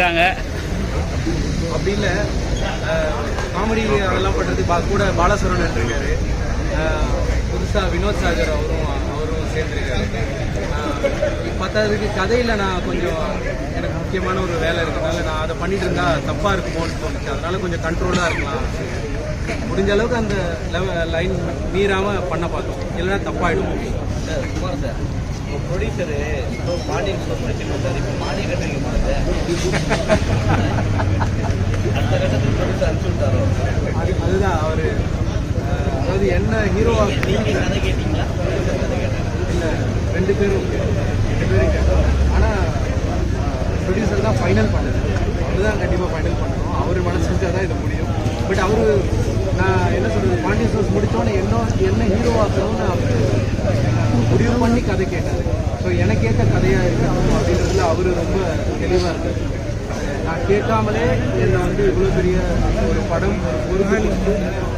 இருக்காங்க அப்படி இல்லை காமெடி அதெல்லாம் பண்ணுறது பா கூட பாலசுரன் இருக்காரு. புதுசாக வினோத் சாகர் அவரும் அவரும் சேர்ந்துருக்காரு. பத்தாவதுக்கு கதையில் நான் கொஞ்சம் எனக்கு முக்கியமான ஒரு வேலை இருக்கிறதுனால நான் அதை பண்ணிட்டு இருந்தா தப்பாக இருக்குமோன்னு தோணுச்சு. அதனால கொஞ்சம் கண்ட்ரோலாக இருக்கலாம். முடிஞ்ச அளவுக்கு அந்த லைன் மீறாமல் பண்ண பார்த்தோம். இல்லைன்னா தப்பாயிடும். குமார் சார் உங்கள் ப்ரொடியூசரு இப்போ முடிச்சுட்டு வந்தார் இப்போ மாடி கட்டுறீங்க பாருங்க அடுத்த கட்டத்துக்கு ப்ரொடியூசர் அனுப்பிச்சு விட்டாரோ? அது அதுதான் அவர். அதாவது என்ன ஹீரோவாக நீங்கள் கதை கேட்டீங்களா? ப்ரொடியூசர் கதை கேட்டாங்க இல்லை ரெண்டு பேரும் ரெண்டு பேரும் கேட்டோம் ஆனால் ப்ரொடியூசர் தான் ஃபைனல் பண்ணது. அவர் தான் கண்டிப்பாக ஃபைனல் பண்ணணும். அவர் மனசு வச்சா தான் இது முடியும். பட் அவர் நான் என்ன சொல்கிறது பாண்டியன் சோர்ஸ் முடித்தோன்னே என்ன என்ன ஹீரோவாக்கணும்னு அவர் முடிவு பண்ணி கதை கேட்டார். ஸோ எனக்கு ஏற்ற கதையாக இருக்கணும் அப்படின்றதுல அவர் ரொம்ப தெளிவாக இருக்கார். நான் கேட்காமலே என்னை வந்து இவ்வளோ பெரிய ஒரு படம் ஒரு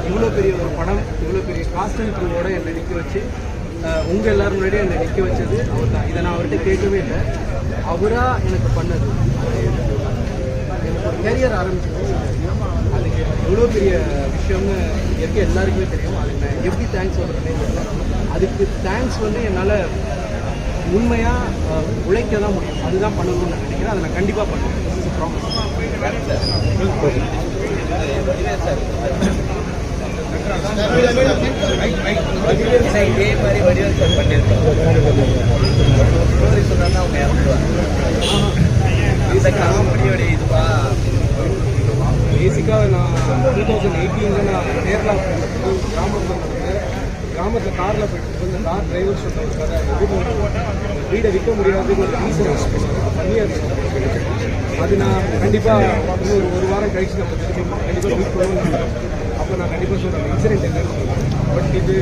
இவ்வளோ பெரிய ஒரு படம் இவ்வளோ பெரிய காஸ்டன் க்ரூவோட என்னை நிற்க வச்சு உங்கள் எல்லோரும் எல்லாரும் முன்னாடியே என்னை நிற்க வச்சது அவர் தான் இதை நான் அவர்கிட்ட கேட்கவே இல்லை. அவராக எனக்கு பண்ணது. எனக்கு ஒரு கேரியர் ஆரம்பிச்சது. அதுக்கு இவ்வளோ பெரிய விஷயம்னு எப்படி எல்லாருக்குமே தெரியும். அதுக்கு நான் எப்படி தேங்க்ஸ் சொல்கிறேனே தெரியல. அதுக்கு தேங்க்ஸ் வந்து என்னால் உண்மையாக உழைக்க தான் முடியும். அதுதான் பண்ணணும்னு நான் நினைக்கிறேன். அதை நான் கண்டிப்பாக பண்ணுவேன். சார் இதே மாதிரி வடிவேல் சார் பண்ணியிருக்கோம் சொன்னா அவங்க இறந்துருவாங்க இந்த காமெடியோட இதுவா பேசிக்காக நான் டூ தௌசண்ட் எயிட்டீனில் நான் கேரளா கிராமத்தில் வந்து கிராமத்தில் காரில் போயிட்டு வந்து கார் டிரைவர் சொல்கிற வீடை விற்க முடியாதுன்னு ஒரு ரீசன் பண்ணியாக அது நான் கண்டிப்பாக இன்னும் ஒரு ஒரு வாரம் கழிச்சு நம்ம திரும்பி கண்டிப்பாக மீட் பண்ணுவோம் அப்போ நான் கண்டிப்பாக சொல்கிறேன் இன்சிடென்ட் என்னன்னு பட் இது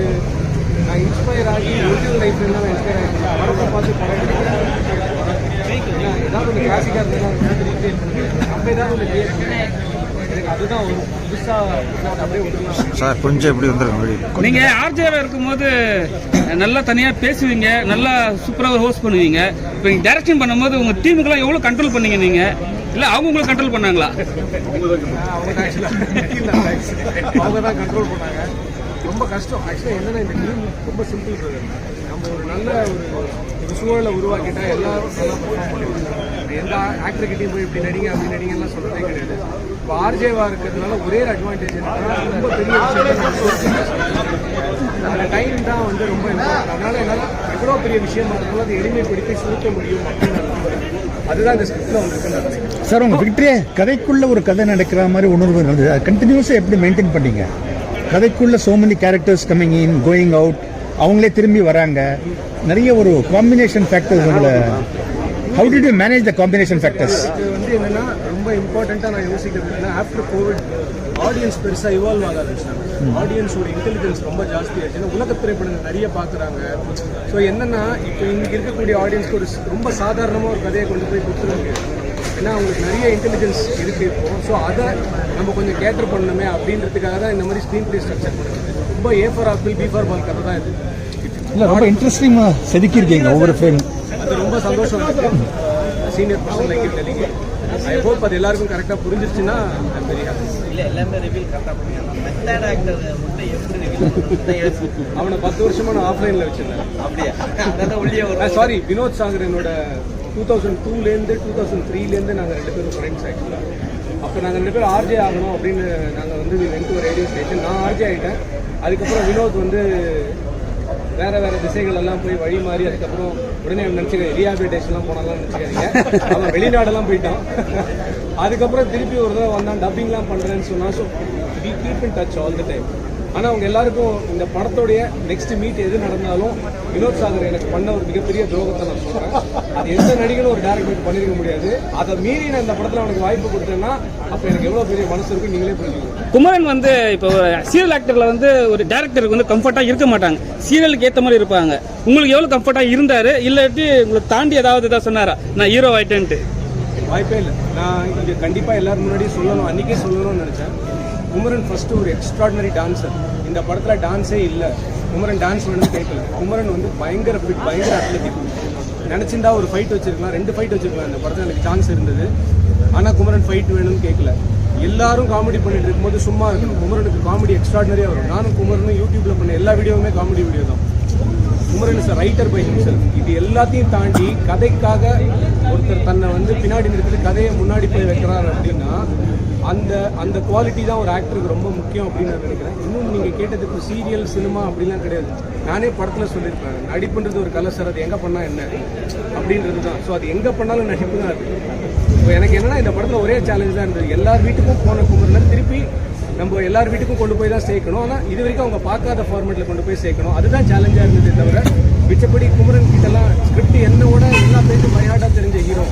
நான் இன்ஸ்பயர் ஆகி ஒரிஜினல் லைஃப்ல நான் இன்ஸ்பயர் ஆகி படத்தை பார்த்து படம் ஏன்னா ஏதாவது ஒன்று கிளாசிக்காக இருந்தால் நம்ம ஏதாவது ஒன்று சார் கொஞ்சம் எப்படி வந்துருங்க நீங்க ஆர்ஜேவா இருக்கும்போது நல்லா தனியா பேசுவீங்க நல்லா சூப்பரா ஹோஸ்ட் பண்ணுவீங்க. இப்போ நீங்க டைரக்ஷன் பண்ணும்போது உங்க டீமுக்கெல்லாம் எவ்வளவு கண்ட்ரோல் பண்ணீங்க நீங்க? இல்ல அவங்க உங்களை கண்ட்ரோல் பண்ணாங்களா? அவங்க தான் கண்ட்ரோல் பண்ணாங்க. ரொம்ப கஷ்டம். ஆக்சுவலாக என்னன்னா இந்த டீம் ரொம்ப சிம்பிள் பிரதர் நம்ம ஒரு நல்ல ஒரு சூழலை உருவாக்கிட்டா எல்லாரும் நல்லா perform எந்த ஆக்டர்கிட்டையும் போய் இப்படி நடிங்க அப்படி நடிங்கலாம் சொல்றதே கிடையாது. இப்போ ஆர்ஜேவா இருக்கிறதுனால ஒரே ஒரு அட்வான்டேஜ் என்னன்னா ரொம்ப பெரிய விஷயம் அந்த டைம் தான் வந்து ரொம்ப அதனால என்னால் எவ்வளோ பெரிய விஷயமா இருந்தாலும் அதை எளிமைப்படுத்தி சுருக்க முடியும் அப்படின்னு அதுதான் இந்த ஸ்கிரிப்டில் வந்திருக்குன்னு சார் உங்க விக்டரியே கதைக்குள்ள ஒரு கதை நடக்கிற மாதிரி உணர்வு இருந்தது. கண்டினியூஸாக எப்படி மெயின்டைன் பண்ணீங்க? கதைக்குள்ள so many characters coming in going out அவங்களே திரும்பி வராங்க. நிறைய ஒரு காம்பினேஷன் ஃபேக்டர்ஸ் உங்களை how did you manage the combination factors இது வந்து என்னன்னா ரொம்ப இம்பார்ட்டண்ட்டாக நான் யோசிக்கிறது என்னன்னா ஆஃப்டர் கோவிட் ஆடியன்ஸ் பெருசாக இவால்வ் ஆக ஆரம்பிச்சிட்டாங்க ஆடியன்ஸோட இன்டெலிஜென்ஸ் ரொம்ப ஜாஸ்தி ஆச்சு ஏன்னா உலக திரைப்படங்கள் நிறைய பார்க்குறாங்க ஸோ என்னன்னா இப்போ இன்னைக்கு இருக்கக்கூடிய ஆடியன்ஸ்க்கு ஒரு ரொம்ப சாதாரணமாக ஒரு கதையை கொண்டு போய் முடியாது ஏன்னா அவங்களுக்கு நிறைய இன்டெலிஜென்ஸ் இருக்கு இப்போ. ஸோ அதை நம்ம கொஞ்சம் கேட்டர் பண்ணணுமே அப்படின்றதுக்காக தான் இந்த மாதிரி ஸ்க்ரீன் பிளே ஸ்ட்ரக்சர் பண்ணுறது ரொம்ப A for apple B for ball கதை தான் இது. இல்லை ரொம்ப இன்ட்ரெஸ்டிங்காக செதுக்கியிருக்கீங்க ஒவ்வொரு ஃப்ரேம் அது ரொம்ப சந்தோஷம் senior person like telling I hope அது எல்லாருக்கும் கரெக்டாக புரிஞ்சிருச்சுன்னா happy. இல்லை எல்லாமே ரிவீல் கரெக்டாக பண்ணிடலாம் மெத்தட் ஆக்டர் மட்டும் எப்படி ரிவீல் அவனை பத்து வருஷமா நான் ஆஃப்லைனில் வச்சிருந்தேன். அப்படியா? அதான் உள்ளே வரும் சாரி வினோத் சாகர் என்னோட டூ தௌசண்ட் டூலேருந்து டூ தௌசண்ட் த்ரீலேருந்து நாங்கள் ரெண்டு பேரும் ஃப்ரெண்ட்ஸ் ஆக்சுவலாக அப்போ நாங்கள் ரெண்டு பேரும் ஆர்ஜே ஆகணும் அப்படின்னு நாங்கள் வந்து வென்ட் ஒரு ரேடியோ ஸ்டேஷன் நான் ஆர்ஜே ஆகிட்டேன் அதுக்கப்புறம் வினோத் வந்து வேற வேற திசைகள் எல்லாம் போய் வழி மாறி அதுக்கப்புறம் உடனே நினச்சிக்க ரீஹாபிலிட்டேஷன்லாம் போனாலாம் நினச்சிக்காதீங்க. அவன் வெளிநாடெல்லாம் போயிட்டான் அதுக்கப்புறம் திருப்பி ஒரு தடவை வந்தான் டப்பிங்லாம் பண்ணுறேன்னு சொன்னால் so we keep in touch all the time ஆனால் அவங்க எல்லாருக்கும் இந்த படத்தோடைய நெக்ஸ்ட் மீட் எது நடந்தாலும் வினோத் சாகர் எனக்கு பண்ண ஒரு மிகப்பெரிய துரோகத்தை நான் சொல்கிறேன் அது எந்த நடிகரும் ஒரு டேரக்டர் பண்ணிருக்க முடியாது. அதை மீறி நான் இந்த படத்தில் அவனுக்கு வாய்ப்பு கொடுத்தேன்னா அப்போ எனக்கு எவ்வளோ பெரிய மனசு இருக்கு நீங்களே புரிஞ்சுக்கணும் குமரன் வந்து இப்போ சீரியல் ஆக்டர்ல வந்து ஒரு டேரக்டருக்கு வந்து கம்ஃபர்ட்டா இருக்க மாட்டாங்க. சீரியலுக்கு ஏத்த மாதிரி இருப்பாங்க. உங்களுக்கு எவ்வளவு கம்ஃபர்ட்டா இருந்தாரு? இல்லாட்டி உங்களை தாண்டி ஏதாவது ஏதாவது சொன்னாரா? நான் ஹீரோ ஆயிட்டேன்ட்டு. வாய்ப்பே இல்லை. நான் இங்கே கண்டிப்பாக எல்லாரும் முன்னாடியும் சொல்லணும். அன்றைக்கே சொல்லணும்னு நினச்சேன். குமரன் ஃபஸ்ட்டு ஒரு எக்ஸ்ட்ராடினரி டான்ஸர் இந்த படத்தில் டான்ஸே இல்லை. குமரன் டான்ஸ் வேணும்னு கேட்கல குமரன் வந்து பயங்கர ஃபிட் பயங்கர அத்லட்டிக் நினச்சிருந்தா ஒரு ஃபைட் வச்சிருக்கலாம். ரெண்டு ஃபைட் வச்சிருக்கலாம். இந்த படத்தில் எனக்கு சான்ஸ் இருந்தது. ஆனால் குமரன் ஃபைட் வேணும்னு கேட்கல எல்லாரும் காமெடி பண்ணிட்டு இருக்கும்போது சும்மா இருக்கணும். குமரனுக்கு காமெடி எக்ஸ்ட்ராடனரியாக வரும். நானும் குமரனும் யூடியூப்ல பண்ண எல்லா வீடியோவுமே காமெடி வீடியோ தான். Kumaran is writer by sir இது எல்லாத்தையும் தாண்டி கதைக்காக ஒருத்தர் தன்னை வந்து பின்னாடி நிறுத்திட்டு கதையை முன்னாடி போய் வைக்கிறார் அப்படின்னா அந்த அந்த குவாலிட்டி தான் ஒரு ஆக்டருக்கு ரொம்ப முக்கியம் அப்படின்னு நான் நினைக்கிறேன். இன்னும் நீங்கள் கேட்டதுக்கு சீரியல் சினிமா அப்படிலாம் கிடையாது. நானே படத்தில் சொல்லியிருப்பேன். நடிப்புன்றது ஒரு கலை சார் அது எங்கே பண்ணால் என்ன? அப்படின்றது தான். ஸோ அது எங்கே பண்ணாலும் நடிப்பு தான் அது. இப்போ எனக்கு என்னன்னா இந்த படத்தில் ஒரே சேலஞ்ச் தான் இருந்தது. எல்லார் வீட்டுக்கும் போன குமரனை திருப்பி நம்ம எல்லார் வீட்டுக்கும் கொண்டு போய் தான் சேர்க்கணும். ஆனால் இது வரைக்கும் அவங்க பார்க்காத ஃபார்மேட்டில் கொண்டு போய் சேர்க்கணும். அதுதான் சேலஞ்சாக இருந்ததே தவிர மிச்சப்படி குமரன் கிட்டலாம் ஸ்கிரிப்ட் என்னோட எல்லா பேருக்கும் மயாட்டாக தெரிஞ்ச ஹீரோ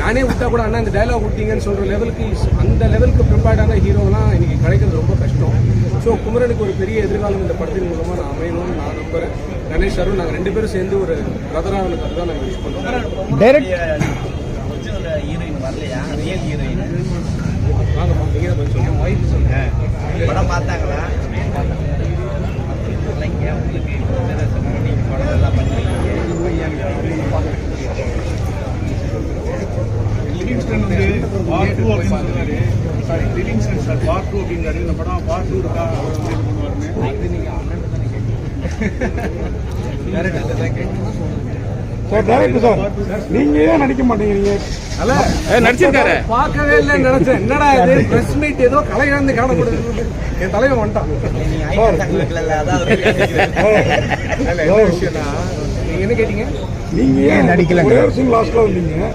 நானே விட்டா கூட அண்ணா இந்த டயலாக் விட்டீங்கன்னு சொல்கிற லெவலுக்கு அந்த லெவலுக்கு ப்ரிப்பேர்டான ஹீரோலாம் இன்னைக்கு கிடைக்கிறது ரொம்ப கஷ்டம். ஸோ குமரனுக்கு ஒரு பெரிய எதிர்காலம் இந்த படத்தின் மூலமாக நான் அமையணும்னு நான் நம்புறேன். கணேஷ் சாரும் நாங்கள் ரெண்டு பேரும் சேர்ந்து ஒரு பிரதராவனுக்கு அதுதான் நாங்கள் விஷ் பண்ணுறோம் டைரக்ட் ஒரிஜினல் ஹீரோயின் வரலையா ரியல் ஹீரோயின் வாங்க நீங்கள் தான் கொஞ்சம் சொல்லுங்கள் ஒய்ஃப் சொல்லுங்கள் படம் பார்த்தாங்களா? இல்லைங்க உங்களுக்கு படம் எல்லாம் லிவிங்ஸ்டன் வந்து பார்ட் டூ அப்படின்னு சொல்றாரு sorry Livingston sir part two அப்படிங்கிறாரு இந்த படம் பார்ட் டூ இருக்கா சார் டேரக்டர் சார் நீங்க ஏன் நடிக்க மாட்டேங்கிறீங்க அல்ல நடிச்சிருக்காரு. பார்க்கவே இல்லைன்னு நினைச்சேன் என்னடா இது பிரஸ் மீட் ஏதோ கலை இழந்து காணப்படுது என் தலைவன் வந்துட்டான் விஷயம்னா நீங்க என்ன கேட்டீங்க நீங்க ஏன் வருஷம் லாஸ்ட்ல வந்தீங்க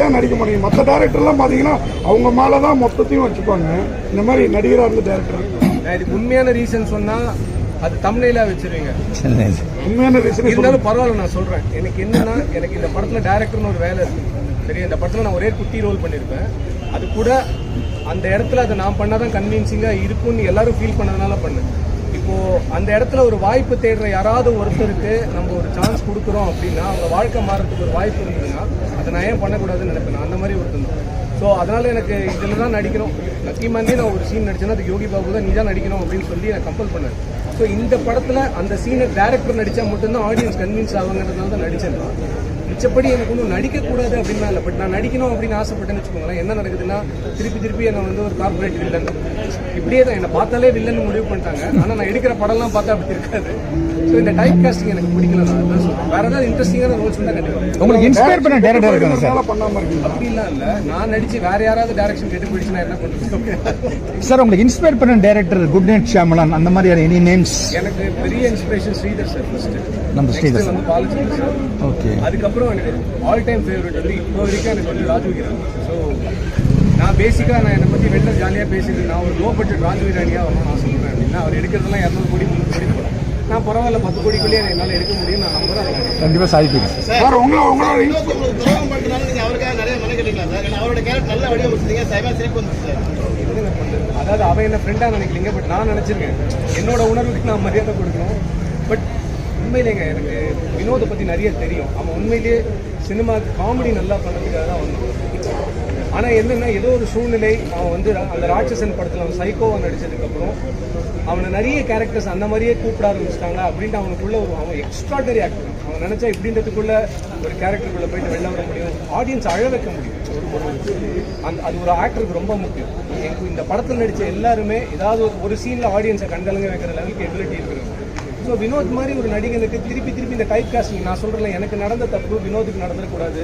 ஏன் நடிக்க மாட்டீங்க? மற்ற டேரக்டர்லாம் பாத்தீங்கன்னா அவங்க மேல தான் மொத்தத்தையும் வச்சுப்பாங்க. இந்த மாதிரி நடிகரா இருந்து டேரக்டர் நான் இதுக்கு உண்மையான ரீசன் சொன்னா அது தமிழ்ல வச்சிருவீங்க. உண்மையான ரீசன் இருந்தாலும் பரவாயில்ல நான் சொல்றேன். எனக்கு என்னன்னா எனக்கு இந்த படத்துல டேரக்டர்னு ஒரு வேலை இருக்கு. சரி இந்த படத்துல நான் ஒரே குட்டி ரோல் பண்ணியிருப்பேன் அது கூட அந்த இடத்துல அதை நான் பண்ணாதான் கன்வின்சிங்கா இருக்கும்னு எல்லாரும் ஃபீல் பண்ணதுனால பண்ணேன். இப்போ அந்த இடத்துல ஒரு வாய்ப்பு தேடுற யாராவது ஒருத்தருக்கு நம்ம ஒரு சான்ஸ் கொடுக்குறோம் அப்படின்னா அவங்க வாழ்க்கை மாறதுக்கு ஒரு வாய்ப்பு இருந்ததுன்னா அதை நான் ஏன் பண்ணக்கூடாதுன்னு நினைப்பேன். அந்த மாதிரி ஒருத்தன் தான். ஸோ அதனால எனக்கு இதில் தான் நடிக்கணும். லக்கிமானே நான் ஒரு சீன் நடிச்சேன்னா அதுக்கு யோகி பாபு தான் நீ தான் நடிக்கணும் அப்படின்னு சொல்லி நான் கம்பல் பண்ணேன். ஸோ இந்த படத்தில் அந்த சீனை டேரக்டர் நடித்தா மட்டும்தான் ஆடியன்ஸ் கன்வின்ஸ் ஆகுங்கிறதுனால தான் நடிச்சேன் மிச்சப்படி எனக்கு ஒன்றும் நடிக்கக்கூடாது அப்படின்னா இல்லை. பட் நான் நடிக்கணும் அப்படின்னு ஆசைப்பட்டேன்னு வச்சுக்கோங்களேன். என்ன நடக்குதுன்னா திருப்பி திருப்பி என்னை வந்து ஒரு கார்பரேட் வில்லன் இப்படியே தான் என்னை பார்த்தாலே வில்லன் முடிவு பண்ணிட்டாங்க. ஆனால் நான் எடுக்கிற படம்லாம் பார்த்தா அப்படி இருக்காது. ஸோ இந்த டைப் காஸ்டிங் எனக்கு பிடிக்கல நான் அதான் சொல்றேன். வேற ஏதாவது இன்ட்ரெஸ்டிங்கான ரோல்ஸ் தான் கண்டிப்பாக உங்களுக்கு இன்ஸ்பயர் பண்ண டேரக்டர் இருக்காங்க சார். பண்ணாம இருக்கீங்க அப்படிலாம் இல்லை. நான் நடிச்சு வேற யாராவது டேரக்ஷன் கேட்டு போயிடுச்சு நான் என்ன பண்ணுறது சார் உங்களுக்கு இன்ஸ்பயர் பண்ண டேரக்டர் குட் நைட் ஷியாமலான் அந்த மாதிரி எனி நேம்ஸ் எனக்கு பெரிய இன்ஸ்பிரேஷன் ஸ்ரீதர் சார் ஃபர்ஸ்ட் நம்ம ஸ்ரீதர். வந்து பாலச்சந்திரன் சார். ஓகே அதுக்கப்புறம் எனக்கு ஆல் டைம் ஃபேவரட் வந்து இப்போ வரைக்கும் எனக்கு வந்து ராஜுகிரான் ஸோ நான் பேசிக்காக நான் என்னை பற்றி வெளில ஜாலியாக பேசிட்டு நான் ஒரு லோ பட்ஜெட் ராஜுகிரானியாக வரணும்னு ஆசைப்படுறேன் அப்படின்னா அவர் எடுக்கிறதெல்லாம் இரநூறு கோடி முந்நூறு கோடி நான் பரவாயில்ல பத்து கோடிக்குள்ளேயே என்னால் எடுக்க முடியும் நான் நம்புறேன். நான் கண்டிப்பாக சாதிப்பீங்க. சார் உங்களை உங்களோட துரோகம் அவருக்காக நிறைய மெனக்கெடுக்கலாம் சார்? அவரோட கேரக்டர் நல்ல வடிவமைச்சிருக்கீங்க சைபா சிரிப்பு வந்துச்சு சார்? அதாவது அவன் என்ன ஃப்ரெண்டாக நினைக்கலீங்க பட் நான் நினச்சிருக்கேன். என்னோட உணர்வுக்கு நான் மரியாதை கொடுக்கணும். உண்மையிலேங்க எனக்கு வினோதை பற்றி நிறைய தெரியும். அவன் உண்மையிலேயே சினிமா காமெடி நல்லா பண்ணதுக்காக தான் வந்தோம் ஆனால் என்னென்னா ஏதோ ஒரு சூழ்நிலை அவன் வந்து அந்த ராட்சசன் படத்தில் அவன் சைக்கோவாக நடித்ததுக்கப்புறம் அவனை நிறைய கேரக்டர்ஸ் அந்த மாதிரியே கூப்பிட ஆரம்பிச்சிட்டாங்க அப்படின்ட்டு அவனுக்குள்ள ஒரு அவன் எக்ஸ்ட்ராடனரி ஆக்டர் அவன் நினச்சா இப்படின்றதுக்குள்ள ஒரு கேரக்டருக்குள்ளே போயிட்டு வெளில வர முடியும். ஆடியன்ஸ் அழ வைக்க முடியும். ஒரு அந்த அது ஒரு ஆக்டருக்கு ரொம்ப முக்கியம். எனக்கு இந்த படத்தில் நடித்த எல்லாருமே ஏதாவது ஒரு சீனில் ஆடியன்ஸை கண்டலங்க வைக்கிற லெவலுக்கு எபிலிட்டி இருக்குது ஸோ வினோத் மாதிரி ஒரு நடிகனுக்கு திருப்பி திருப்பி இந்த டைப் காஸ்டிங் நான் சொல்கிறேன் எனக்கு நடந்த தப்பு வினோத்துக்கு நடந்துடக்கூடாது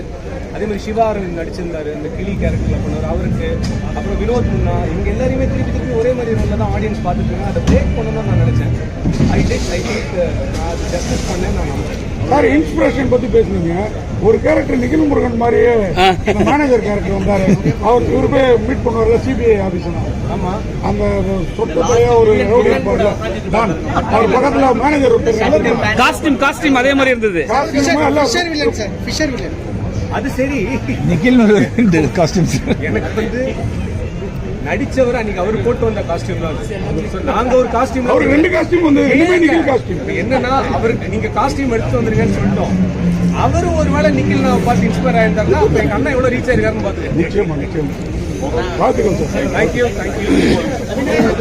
அதே மாதிரி சிவா அரவிந்த் நடிச்சிருந்தாரு இந்த கிளி கேரக்டரில் பண்ணவர் அவருக்கு. அப்புறம் வினோத் முன்னா இவங்க எல்லாரையுமே திருப்பி திருப்பி ரோலில் தான் ஆடியன்ஸ் பார்த்துட்டு இருக்காங்க. அதை பிரேக் பண்ணணும்னு நான் நினச்சேன். ஐ டேக் ஐ திங்க் நான் அது ஜஸ்டிஸ் பண்ணேன் நான் நம்புறேன். சார் இன்ஸ்பிரேஷன் பத்தி பேசுனீங்க. ஒரு கேரக்டர் நிகில் முருகன் மாதிரியே மேனேஜர் கேரக்டர் வந்தாரு. அவர் இவரு போய் மீட் பண்ணுவார்ல சிபிஐ ஆபீஸ்ல ஆமாம் அந்த சொத்து பைய ஒரு ரவுடி. அவர் பக்கத்துல மேனேஜர் ஒருத்தர் காஸ்டியூம் காஸ்டியூம் அதே மாதிரி இருந்தது. காஸ்டியூமா எல்லாம் வில்லன் சார் ஃபிஷர் வில்லன் அது சரி. நிக்கில் காஸ்டியூம்ஸ் எனக்கு வந்து நடிச்சவர் அன்னைக்கு அவர் போட்டு வந்த காஸ்டியூம் தான். நாங்க ஒரு காஸ்டியூம் அவருக்கு ரெண்டு காஸ்டியூம் வந்து ரெண்டுமே காஸ்டியூம் என்னன்னா அவருக்கு நீங்க காஸ்டியூம் எடுத்து வந்துருங்கன்னு சொல்லிட்டோம். அவரும் ஒருவேளை நிக்கில் நான் பார்த்து இன்ஸ்பயர் ஆயிருந்தாருன்னா அப்ப எங்க அண்ணன் எவ்வளவு ரீச் ஆயிருக்காருன்னு பாத்துக்கோங்க நிச்சயமா நிச்சயமா. வாழ்த்துக்கள் சார் தேங்க்யூ தேங்க்யூ